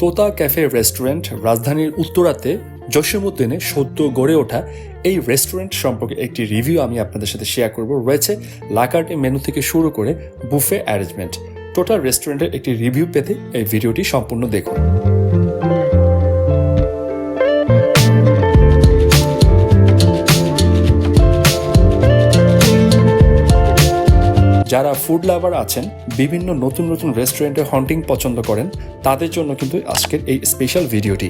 তোতা cafe restaurant রাজধানীর উত্তরাতে জসীমউদ্দিনে সদ্য গড়ে ওঠা এই রেস্টুরেন্ট সম্পর্কে একটি রিভিউ আমি আপনাদের সাথে শেয়ার করব। রয়েছে লাকার্টে মেনু থেকে শুরু করে বুফে অ্যারেঞ্জমেন্ট টোটাল রেস্টুরেন্টের একটি রিভিউ পেতে এই ভিডিওটি সম্পূর্ণ দেখুন। যারা ফুড লাভার আছেন, বিভিন্ন নতুন নতুন রেস্টুরেন্টে হন্টিং পছন্দ করেন, তাদের জন্য কিন্তু আজকের এই স্পেশাল ভিডিওটি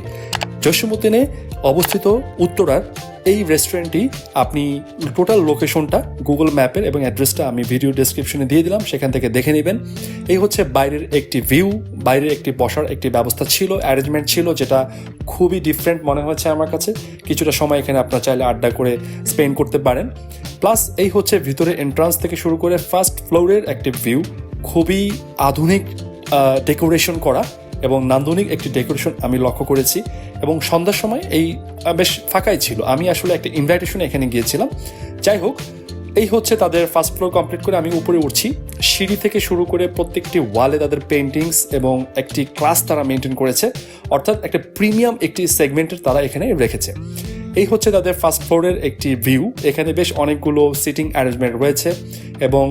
জসীমুদ্দিনে অবস্থিত উত্তরার এই রেস্টুরেন্টটি আপনি টোটাল লোকেশনটা গুগল ম্যাপের এবং অ্যাড্রেসটা আমি ভিডিও ডেসক্রিপশনে দিয়ে দিলাম, সেখান থেকে দেখে নেবেন। এই হচ্ছে বাইরের একটি ভিউ বাইরের একটি বসার একটি ব্যবস্থা ছিল অ্যারেঞ্জমেন্ট ছিল, যেটা খুবই ডিফারেন্ট মনে হয়েছে আমার কাছে। কিছুটা সময় এখানে আপনার চাইলে আড্ডা করে স্পেন্ড করতে পারেন। প্লাস এই হচ্ছে ভিতরে এন্ট্রান্স থেকে শুরু করে ফার্স্ট ফ্লোরের একটি ভিউ খুবই আধুনিক ডেকোরেশন করা এবং নান্দনিক একটি ডেকোরেশন আমি লক্ষ্য করেছি এবং সন্ধ্যার সময় এই বেশ ফাঁকাই ছিল। আমি আসলে একটা ইনভাইটেশনে এখানে গিয়েছিলাম। যাই হোক, এই হচ্ছে তাদের ফার্স্ট ফ্লোর কমপ্লিট করে আমি উপরে উঠছি। সিঁড়ি থেকে শুরু করে প্রত্যেকটি ওয়ালে তাদের পেন্টিংস এবং একটি ক্লাস তারা মেনটেন করেছে। অর্থাৎ একটা প্রিমিয়াম একটি সেগমেন্টের তারা এখানে রেখেছে। এই হচ্ছে তাদের ফার্স্ট ফ্লোরের একটি ভিউ এখানে বেশ অনেকগুলো সিটিং অ্যারেঞ্জমেন্ট রয়েছে এবং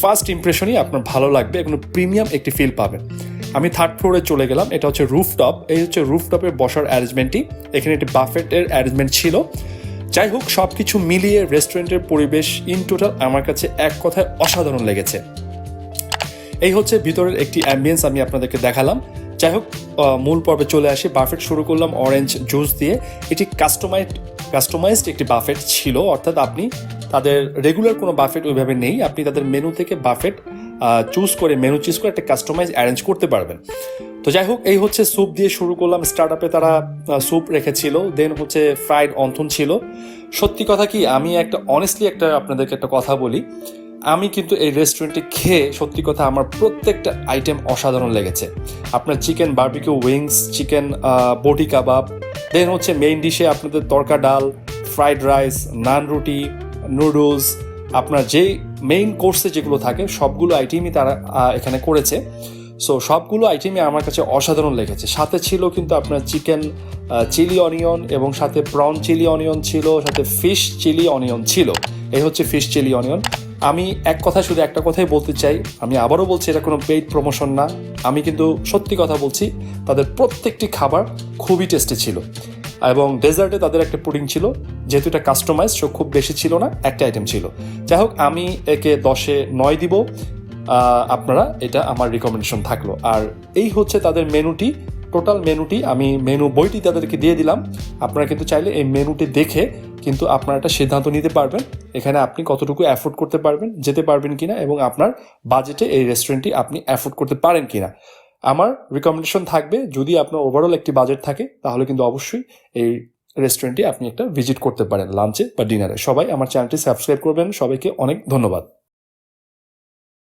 ফার্স্ট ইমপ্রেশনই আপনার ভালো লাগবে এগুলো প্রিমিয়াম একটি ফিল পাবেন। আমি থার্ড ফ্লোরে চলে গেলাম, এটা হচ্ছে রুফটপ এই হচ্ছে রুফটপের বসার অ্যারেঞ্জমেন্টটি এখানে একটি বাফেটের অ্যারেঞ্জমেন্ট ছিল। যাই হোক সব কিছু মিলিয়ে রেস্টুরেন্টের পরিবেশ ইন টোটাল আমার কাছে এক কথায় অসাধারণ লেগেছে। এই হচ্ছে ভিতরের একটি অ্যাম্বিয়েন্স আমি আপনাদেরকে দেখালাম। যাই হোক মূল পর্বে চলে আসি। বাফেট শুরু করলাম অরেঞ্জ জুস দিয়ে। এটি কাস্টমাইজ কাস্টমাইজড একটি বাফেট ছিল, অর্থাৎ আপনি তাদের রেগুলার কোনো বাফেট ওইভাবে নেই। আপনি তাদের মেনু থেকে বাফেট চুজ করে মেনু চুজ করে একটা কাস্টমাইজ অ্যারেঞ্জ করতে পারবেন। তো যাই হোক এই হচ্ছে স্যুপ দিয়ে শুরু করলাম। স্টার্ট আপে তারা স্যুপ রেখেছিল। দেন হচ্ছে ফ্রাইড অন্থন ছিল। সত্যি কথা কি, আমি একটা অনেস্টলি একটা আপনাদেরকে একটা কথা বলি। আমি কিন্তু এই রেস্টুরেন্টে খেয়ে, সত্যি কথা, আমার প্রত্যেকটা আইটেম অসাধারণ লেগেছে। আপনার চিকেন বার্বিকিউ উইংস চিকেন বটি কাবাব দেন হচ্ছে মেইন ডিশে আপনাদের তরকা ডাল ফ্রাইড রাইস নান রুটি নুডলস আপনার যেই মেইন কোর্সে যেগুলো থাকে, সবগুলো আইটেমই তারা এখানে করেছে। সো সবগুলো আইটেমই আমার কাছে অসাধারণ লেগেছে। সাথে ছিল কিন্তু আপনার চিকেন চিলি অনিয়ন এবং সাথে প্রন চিলি অনিয়ন ছিল, সাথে ফিশ চিলি অনিয়ন ছিল। এই হচ্ছে ফিশ চিলি অনিয়ন আমি এক কথা শুধু একটা কথাই বলতে চাই। আমি আবারও বলছি, এটা কোনো পেইড প্রমোশন না। আমি কিন্তু সত্যি কথা বলছি, তাদের প্রত্যেকটি খাবার খুবই টেস্টি ছিল। এবং ডেজার্টে তাদের একটা পুডিং ছিল, যেহেতু এটা কাস্টমাইজ সো খুব বেশি ছিল না, একটা আইটেম ছিল। যাই হোক, আমি একে দশে নয় দিব। আপনারা এটা আমার রিকমেন্ডেশন থাকল। আর এই হচ্ছে তাদের মেনুটি। টোটাল মেনুটি আমি মেনু বইটি তাদেরকে দিয়ে দিলাম। আপনারা কিন্তু চাইলে এই মেনুটি দেখে কিন্তু আপনারা একটা সিদ্ধান্ত নিতে পারবেন, এখানে আপনি কতটুকু অ্যাফোর্ড করতে পারবেন, যেতে পারবেন কিনা এবং আপনার বাজেটে এই রেস্টুরেন্টটি আপনি অ্যাফোর্ড করতে পারেন কিনা। আমার রিকমেন্ডেশন থাকবে, যদি আপনার ওভারঅল একটি বাজেট থাকে, তাহলে কিন্তু অবশ্যই এই রেস্টুরেন্টটি আপনি একটা ভিজিট করতে পারেন লাঞ্চে বা ডিনারে সবাই আমার চ্যানেলটি সাবস্ক্রাইব করবেন, সবাইকে অনেক ধন্যবাদ।